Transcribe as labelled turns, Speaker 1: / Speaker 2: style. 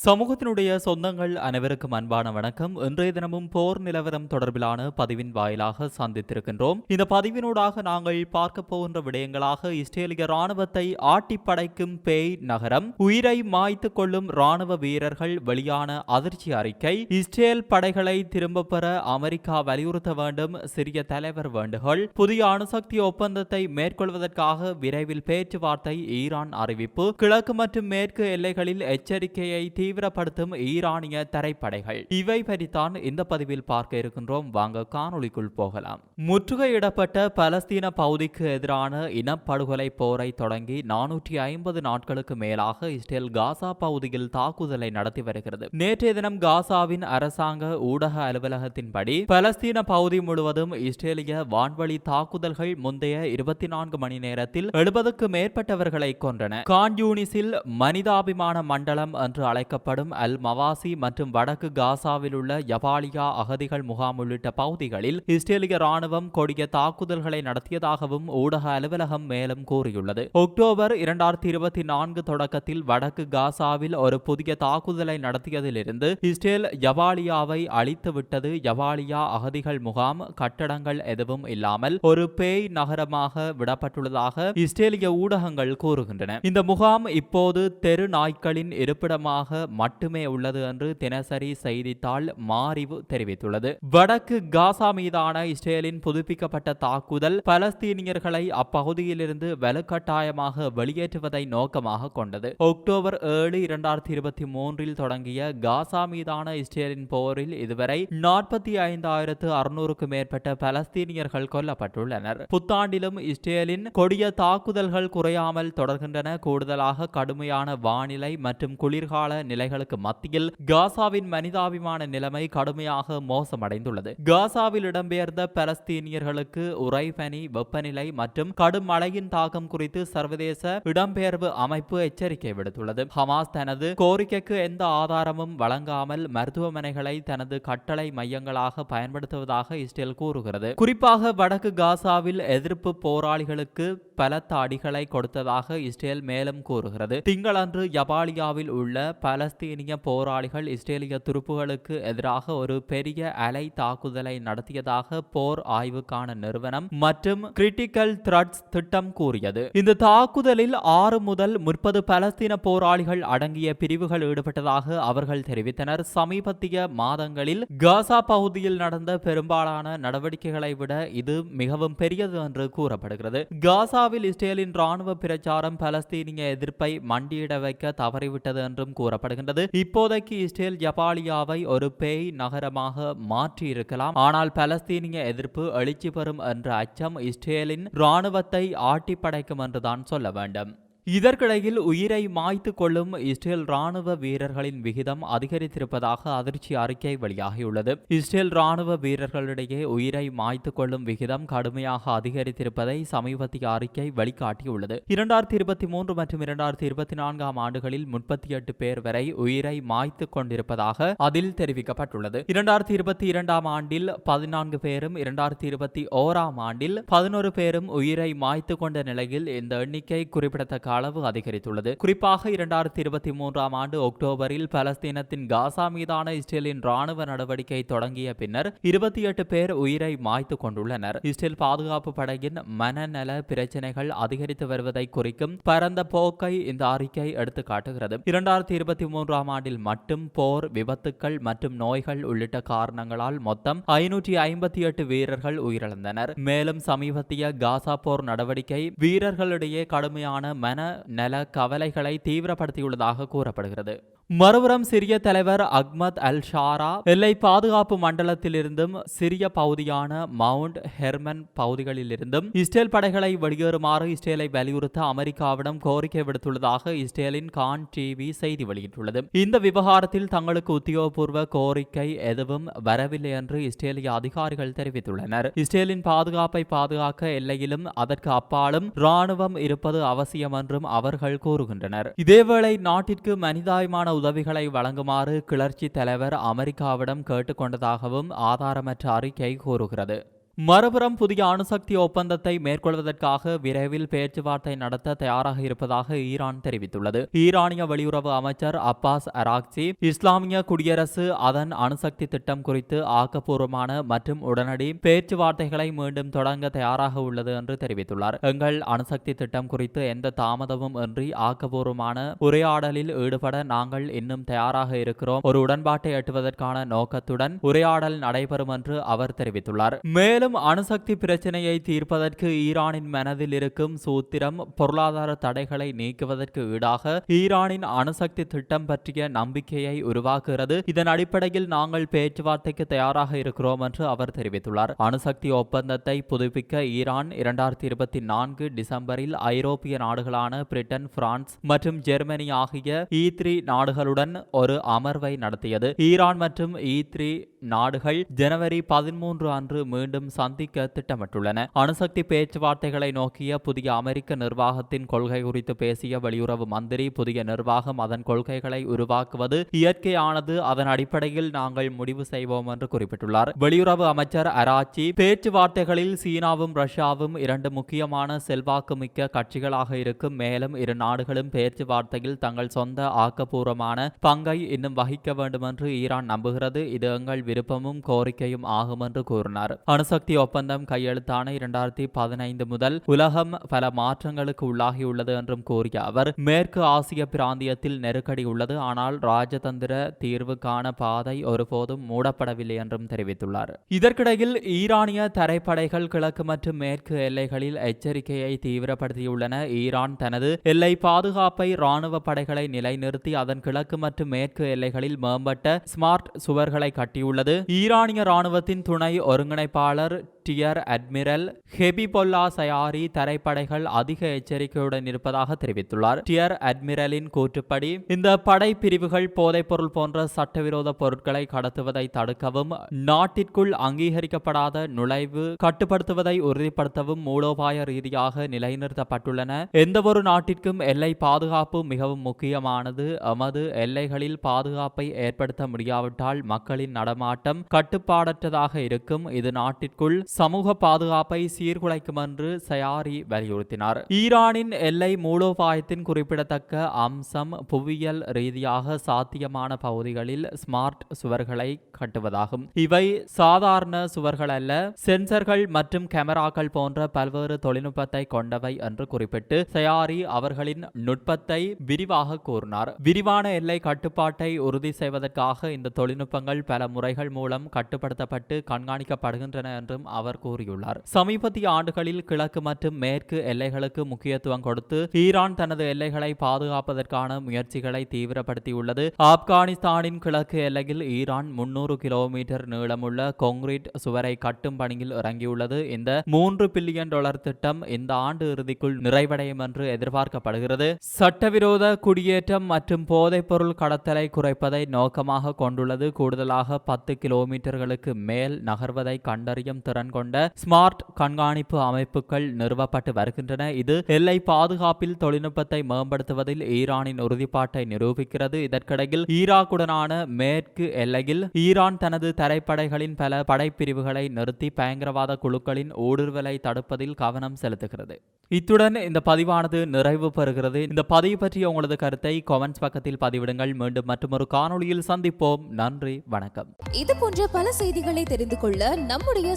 Speaker 1: சமூகத்தினுடைய சொந்தங்கள் அனைவருக்கும் அன்பான வணக்கம். இன்றைய தினமும் போர் நிலவரம் தொடர்பிலான பதிவின் வாயிலாக சந்தித்திருக்கின்றோம். இந்த பதிவினூடாக நாங்கள் பார்க்க போகின்ற விடயங்களாக இஸ்ரேலிய ராணுவத்தை ஆட்டி படைக்கும் பேய் நகரம் உயிரை மாய்த்து கொள்ளும் ராணுவ வீரர்கள் வெளியான அதிர்ச்சி அறிக்கை இஸ்ரேல் படைகளை திரும்ப பெற அமெரிக்கா வலியுறுத்த வேண்டும் சிறிய தலைவர் வேண்டுகோள் புதிய அணுசக்தி ஒப்பந்தத்தை மேற்கொள்வதற்காக விரைவில் பேச்சுவார்த்தை ஈரான் அறிவிப்பு கிழக்கு மற்றும் மேற்கு எல்லைகளில் எச்சரிக்கையை தீவிரப்படுத்தும் ஈரானிய தரைப்படைகள். இவை பற்றித்தான் இந்த பதிவில் பார்க்க இருக்கின்றோம். வாங்க காணொளிக்குள் போகலாம். முற்றுகையிடப்பட்ட பலஸ்தீன பகுதிக்கு எதிரான இனப்படுகொலை போரை தொடங்கி நானூற்றி ஐம்பது நாட்களுக்கு மேலாக இஸ்ரேல் காசா பகுதியில் தாக்குதலை நடத்தி வருகிறது. நேற்றைய தினம் காசாவின் அரசாங்க ஊடக அலுவலகத்தின்படி பலஸ்தீன பகுதி முழுவதும் இஸ்ரேலிய வான்வழி தாக்குதல்கள் முந்தைய இருபத்தி நான்கு மணி நேரத்தில் எழுபதுக்கு மேற்பட்டவர்களை கொன்றன. கான்யூனிஸில் மனிதாபிமான மண்டலம் என்று அழைக்க அழைக்கப்படும் அல் மவாசி மற்றும் வடக்கு காசாவில் உள்ள யபாலியா அகதிகள் முகாம் உள்ளிட்ட பகுதிகளில் இஸ்ரேலிய ராணுவம் கொடிய தாக்குதல்களை நடத்தியதாகவும் ஊடக அலுவலகம் மேலும் கூறியுள்ளது. அக்டோபர் இரண்டாயிரத்தி இருபத்தி நான்கு தொடக்கத்தில் வடக்கு காசாவில் ஒரு புதிய தாக்குதலை நடத்தியதிலிருந்து இஸ்ரேல் யபாலியாவை அழித்துவிட்டது யவாலியா யபாலியா அகதிகள் முகாம் கட்டடங்கள் எதுவும் இல்லாமல் ஒரு பேய் நகரமாக விடப்பட்டுள்ளதாக இஸ்ரேலிய ஊடகங்கள் கூறுகின்றன. இந்த முகாம் இப்போது தெரு நாய்க்களின் இருப்பிடமாக மட்டுமே உள்ளது என்று தினசரி செய்தித்தாள் மாறிவு தெரிவித்துள்ளது. வடக்கு காசா மீதான இஸ்ரேலின் புதுப்பிக்கப்பட்ட தாக்குதல் பலஸ்தீனியர்களை அப்பகுதியிலிருந்து வலுக்கட்டாயமாக வெளியேற்றுவதை நோக்கமாக கொண்டது. அக்டோபர் ஏழு இரண்டாயிரத்தி இருபத்தி மூன்றில் தொடங்கிய காசா மீதான இஸ்ரேலின் போரில் இதுவரை நாற்பத்தி ஐந்தாயிரத்து அறுநூறுக்கு மேற்பட்ட பலஸ்தீனியர்கள் கொல்லப்பட்டுள்ளனர். புத்தாண்டிலும் இஸ்ரேலின் கொடிய தாக்குதல்கள் குறையாமல் தொடர்கின்றன. கூடுதலாக கடுமையான வானிலை மற்றும் குளிர்கால நிலை நிலைகளுக்கு மத்தியில் காசாவின் மனிதாபிமான நிலைமை கடுமையாக மோசமடைந்துள்ளது. காசாவில் இடம்பெயர்ந்த பலஸ்தீனியர்களுக்கு உறைபனி வெப்பநிலை மற்றும் கடும் மழையின் தாக்கம் குறித்து சர்வதேச இடம்பெயர்வு அமைப்பு எச்சரிக்கை விடுத்துள்ளது. ஹமாஸ் தனது கோரிக்கைக்கு எந்த ஆதாரமும் வழங்காமல் மருத்துவமனைகளை தனது கட்டளை மையங்களாக பயன்படுத்துவதாக இஸ்ரேல் கூறுகிறது. குறிப்பாக வடக்கு காசாவில் எதிர்ப்பு போராளிகளுக்கு பலத்த அடிகளை கொடுத்ததாக இஸ்ரேல் மேலும் கூறுகிறது. திங்களன்று யபாலியாவில் உள்ள பல பலஸ்தீனிய போராளிகள் இஸ்ரேலிய துருப்புகளுக்கு எதிராக ஒரு பெரிய அலை தாக்குதலை நடத்தியதாக போர் ஆய்வுக்கான நிறுவனம் மற்றும் கிரிட்டிக்கல் த்ரட்ஸ் திட்டம் கூறியது. இந்த தாக்குதலில் ஆறு முதல் முப்பது பலஸ்தீன போராளிகள் அடங்கிய பிரிவுகள் ஈடுபட்டதாக அவர்கள் தெரிவித்தனர். சமீபத்திய மாதங்களில் காசா பகுதியில் நடந்த பெரும்பாலான நடவடிக்கைகளை விட இது மிகவும் பெரியது என்று கூறப்படுகிறது. காசாவில் இஸ்ரேலின் ராணுவ பிரச்சாரம் பலஸ்தீனிய எதிர்ப்பை மண்டியிட வைக்க தவறிவிட்டது என்றும் கூறப்படுகிறது. வருகின்றது இப்போதைக்கு இஸ்ரேல் ஜபாலியாவை ஒரு பேய் நகரமாக மாற்றி இருக்கலாம் ஆனால் பலஸ்தீனிய எதிர்ப்பு எழுச்சி பெறும் என்ற அச்சம் இஸ்ரேலின் ராணுவத்தை ஆட்டி படைக்கும் என்றுதான் சொல்ல வேண்டும். இதற்கிடையில் உயிரை மாய்த்து கொள்ளும் இஸ்ரேல் ராணுவ வீரர்களின் விகிதம் அதிகரித்திருப்பதாக அதிர்ச்சி அறிக்கை வெளியாகியுள்ளது. இஸ்ரேல் ராணுவ வீரர்களிடையே உயிரை மாய்த்து கொள்ளும் விகிதம் கடுமையாக அதிகரித்திருப்பதை சமீபத்திய அறிக்கை வெளிக்காட்டியுள்ளது. இரண்டாயிரத்தி இருபத்தி மூன்று மற்றும் இரண்டாயிரத்தி இருபத்தி நான்காம் ஆண்டுகளில் முப்பத்தி எட்டு பேர் வரை உயிரை மாய்த்து கொண்டிருப்பதாக அதில் தெரிவிக்கப்பட்டுள்ளது. இரண்டாயிரத்தி இருபத்தி இரண்டாம் ஆண்டில் பதினான்கு பேரும் இரண்டாயிரத்தி இருபத்தி ஓராம் ஆண்டில் பதினோரு பேரும் உயிரை மாய்த்து கொண்ட நிலையில் இந்த எண்ணிக்கை குறிப்பிடத்தக்க அளவு அதிகரித்துள்ளது. குறிப்பாக இரண்டாயிரத்தி இருபத்தி மூன்றாம் ஆண்டு அக்டோபரில் பலஸ்தீனத்தின் காசா மீதான இஸ்ரேலின் ராணுவ நடவடிக்கை தொடங்கிய பின்னர் இருபத்தி எட்டு பேர் உயிரை மாய்த்து கொண்டுள்ளனர். இஸ்ரேல் பாதுகாப்பு படையின் மனநல பிரச்சனைகள் அதிகரித்து வருவதை குறிக்கும் பரந்த போக்கை இந்த அறிக்கை எடுத்து காட்டுகிறது இரண்டாயிரத்தி இருபத்தி மூன்றாம் ஆண்டில் மட்டும் போர் விபத்துக்கள் மற்றும் நோய்கள் உள்ளிட்ட காரணங்களால் மொத்தம் ஐநூற்றி ஐம்பத்தி எட்டு வீரர்கள் உயிரிழந்தனர். மேலும் சமீபத்திய காசா போர் நடவடிக்கை வீரர்களிடையே கடுமையான மன நல கவலைகளை தீவிரப்படுத்தியுள்ளதாக கூறப்படுகிறது. மறுபுறம் சிரிய தலைவர் அக்மத் அல் ஷாரா எல்லை பாதுகாப்பு மண்டலத்திலிருந்தும் சிரிய பகுதியான மவுண்ட் ஹெர்மன் பகுதிகளிலிருந்தும் இஸ்ரேல் படைகளை வெளியேறுமாறு இஸ்ரேலை வலியுறுத்த அமெரிக்காவிடம் கோரிக்கை விடுத்துள்ளதாக இஸ்ரேலின் கான் டிவி செய்தி வெளியிட்டுள்ளது. இந்த விவகாரத்தில் தங்களுக்கு உத்தியோகபூர்வ கோரிக்கை எதுவும் வரவில்லை என்று இஸ்ரேலிய அதிகாரிகள் தெரிவித்துள்ளனர். இஸ்ரேலின் பாதுகாப்பை பாதுகாக்க எல்லையிலும் அதற்கு அப்பாலும் ராணுவம் இருப்பது அவசியம் என்றும் அவர்கள் கூறுகின்றனர். இதேவேளை நாட்டிற்கு மனிதாயமான உதவிகளை வழங்குமாறு கிளர்ச்சி தலைவர் அமெரிக்காவிடம் கேட்டுக்கொண்டதாகவும் ஆதாரமற்ற அறிக்கை கூறுகிறது. மறுபுறம் புதிய அணுசக்தி ஒப்பந்தத்தை மேற்கொள்வதற்காக விரைவில் பேச்சுவார்த்தை நடத்த தயாராக இருப்பதாக ஈரான் தெரிவித்துள்ளது. ஈரானிய வெளியுறவு அமைச்சர் அப்பாஸ் அராக்சி இஸ்லாமிய குடியரசு அதன் அணுசக்தி திட்டம் குறித்து ஆக்கப்பூர்வமான மற்றும் உடனடி பேச்சுவார்த்தைகளை மீண்டும் தொடங்க தயாராக உள்ளது என்று தெரிவித்துள்ளார். எங்கள் அணுசக்தி திட்டம் குறித்து எந்த தாமதமும் இன்றி ஆக்கப்பூர்வமான உரையாடலில் ஈடுபட நாங்கள் இன்னும் தயாராக இருக்கிறோம். ஒரு உடன்பாட்டை எட்டுவதற்கான நோக்கத்துடன் உரையாடல் நடைபெறும் என்று அவர் தெரிவித்துள்ளார். மேலும் அணுசக்தி பிரச்சினையை தீர்ப்பதற்கு ஈரானின் மனதில் இருக்கும் சூத்திரம் பொருளாதார தடைகளை நீக்குவதற்கு ஈடாக ஈரானின் அணுசக்தி திட்டம் பற்றிய நம்பிக்கையை உருவாக்குகிறது. இதன் அடிப்படையில் நாங்கள் பேச்சுவார்த்தைக்கு தயாராக இருக்கிறோம் என்று அவர் தெரிவித்துள்ளார். அணுசக்தி ஒப்பந்தத்தை புதுப்பிக்க ஈரான் இரண்டாயிரத்தி இருபத்தி நான்கு டிசம்பரில் ஐரோப்பிய நாடுகளான பிரிட்டன் பிரான்ஸ் மற்றும் ஜெர்மனி ஆகிய இ த்ரீ நாடுகளுடன் ஒரு அமர்வை நடத்தியது. ஈரான் மற்றும் இ த்ரீ நாடுகள் ஜனவரி பதிமூன்று அன்று மீண்டும் சந்திக்க திட்டமிட்டுள்ளன. அணுசக்தி பேச்சுவார்த்தைகளை நோக்கிய புதிய அமெரிக்க நிர்வாகத்தின் கொள்கை குறித்து பேசிய வெளியுறவு மந்திரி புதிய நிர்வாகம் அதன் கொள்கைகளை உருவாக்குவது இயற்கையானது அதன் அடிப்படையில் நாங்கள் முடிவு செய்வோம் என்று குறிப்பிட்டுள்ளார். வெளியுறவு அமைச்சர் அராச்சி பேச்சுவார்த்தைகளில் சீனாவும் ரஷ்யாவும் இரண்டு முக்கியமான செல்வாக்குமிக்க கட்சிகளாக இருக்கும். மேலும் இரு நாடுகளும் பேச்சுவார்த்தையில் தங்கள் சொந்த ஆக்கப்பூர்வமான பங்கை இன்னும் வகிக்க வேண்டும் என்று ஈரான் நம்புகிறது. இது எங்கள் விருப்பமும் கோரிக்கையும் ஆகும் என்று கூறினார். அணுசக்தி ஒப்பந்தம் கையெழுத்தான இரண்டாயிரத்தி பதினைந்து முதல் உலகம் பல மாற்றங்களுக்கு உள்ளாகியுள்ளது என்றும் கூறிய அவர் மேற்கு ஆசிய பிராந்தியத்தில் நெருக்கடி உள்ளது. ஆனால் ராஜதந்திர தீர்வுக்கான பாதை ஒருபோதும் மூடப்படவில்லை என்றும் தெரிவித்துள்ளார். இதற்கிடையில் ஈரானிய தரைப்படைகள் கிழக்கு மற்றும் மேற்கு எல்லைகளில் எச்சரிக்கையை தீவிரப்படுத்தியுள்ளன. ஈரான் தனது எல்லை பாதுகாப்பை ராணுவ படைகளை நிலைநிறுத்தி அதன் கிழக்கு மற்றும் மேற்கு எல்லைகளில் மேம்பட்ட ஸ்மார்ட் சுவர்களை கட்டியுள்ளது. ஈரானிய ராணுவத்தின் துணை ஒருங்கிணைப்பாளர் டியர் அட்மிரல் ஹெபிபொல்லா சயாரி தரைப்படைகள் அதிக எச்சரிக்கையுடன் இருப்பதாக தெரிவித்துள்ளார். டியர் அட்மிரலின் கூற்றுப்படி இந்த படை பிரிவுகள் போதைப்பொருள் போன்ற சட்டவிரோத பொருட்களை கடத்துவதை தடுக்கவும் நாட்டிற்குள் அங்கீகரிக்கப்படாத நுழைவு கட்டுப்படுத்துவதை உறுதிப்படுத்தவும் மூலோபாய ரீதியாக நிலைநிறுத்தப்பட்டுள்ளன. எந்தவொரு நாட்டிற்கும் எல்லை பாதுகாப்பு மிகவும் முக்கியமானது. எமது எல்லைகளில் பாதுகாப்பை ஏற்படுத்த முடியாவிட்டால் மக்களின் நடமாட்டம் கட்டுப்பாடற்றதாக இருக்கும். இது நாட்டிற்கு நாட்டிற்குள் சமூக பாதுகாப்பை சீர்குலைக்கும் என்று சயாரி வலியுறுத்தினார். ஈரானின் எல்லை மூலோபாயத்தின் குறிப்பிடத்தக்க அம்சம் புவியியல் ரீதியாக சாத்தியமான பகுதிகளில் ஸ்மார்ட் சுவர்களை கட்டுவதாகும். இவை சாதாரண சுவர்கள் அல்ல சென்சர்கள் மற்றும் கேமராக்கள் போன்ற பல்வேறு தொழில்நுட்பத்தை கொண்டவை என்று குறிப்பிட்டு சயாரி அவர்களின் நுட்பத்தை விரிவாக கூறினார். விரிவான எல்லை கட்டுப்பாட்டை உறுதி செய்வதற்காக இந்த தொழில்நுட்பங்கள் பல முறைகள் மூலம் கட்டுப்படுத்தப்பட்டு கண்காணிக்கப்படுகின்றன என்றும் அவர் கூறியுள்ளார். சமீபத்திய ஆண்டுகளில் கிழக்கு மற்றும் மேற்கு எல்லைகளுக்கு முக்கியத்துவம் கொடுத்து ஈரான் தனது எல்லைகளை பாதுகாப்பதற்கான முயற்சிகளை தீவிரப்படுத்தியுள்ளது. ஆப்கானிஸ்தானின் கிழக்கு எல்லையில் ஈரான் முன்னூறு கிலோமீட்டர் நீளமுள்ள கொங்கிரீட் சுவரை கட்டும் பணியில் இறங்கியுள்ளது. இந்த மூன்று பில்லியன் டாலர் திட்டம் இந்த ஆண்டு இறுதிக்குள் நிறைவடையும் என்று எதிர்பார்க்கப்படுகிறது. சட்டவிரோத குடியேற்றம் மற்றும் போதைப்பொருள் கடத்தலை குறைப்பதை நோக்கமாக கொண்டுள்ளது. கூடுதலாக பத்து கிலோமீட்டர்களுக்கு மேல் நகர்வதை கண்டறியும் திறன் கொண்ட ஸ்மார்ட் கண்காணிப்பு அமைப்புகள் நிறுவப்பட்டு வருகின்றன. இது எல்லை பாதுகாப்பில் தொழில்நுட்பத்தை மேம்படுத்துவதில் ஈரானின் உறுதிப்பாட்டை நிரூபிக்கிறது. இதற்கிடையில் ஈராக்குடனான மேற்கு எல்லையில் ஈரான் தனது தரைப்படைகளின் பல படைப்பிரிவுகளை நிறுத்தி பயங்கரவாத குழுக்களின் ஊடுருவலை தடுப்பதில் கவனம் செலுத்துகிறது. இத்துடன் இந்த பதிவானது நிறைவு பெறுகிறது. இந்த பதிவு பற்றிய உங்களது கருத்தை கமெண்ட்ஸ் பக்கத்தில் பதிவிடுங்கள். மீண்டும் மற்றொரு காணொலியில் சந்திப்போம். நன்றி வணக்கம்.
Speaker 2: இது போன்ற பல செய்திகளை தெரிந்து கொள்ள நம்முடைய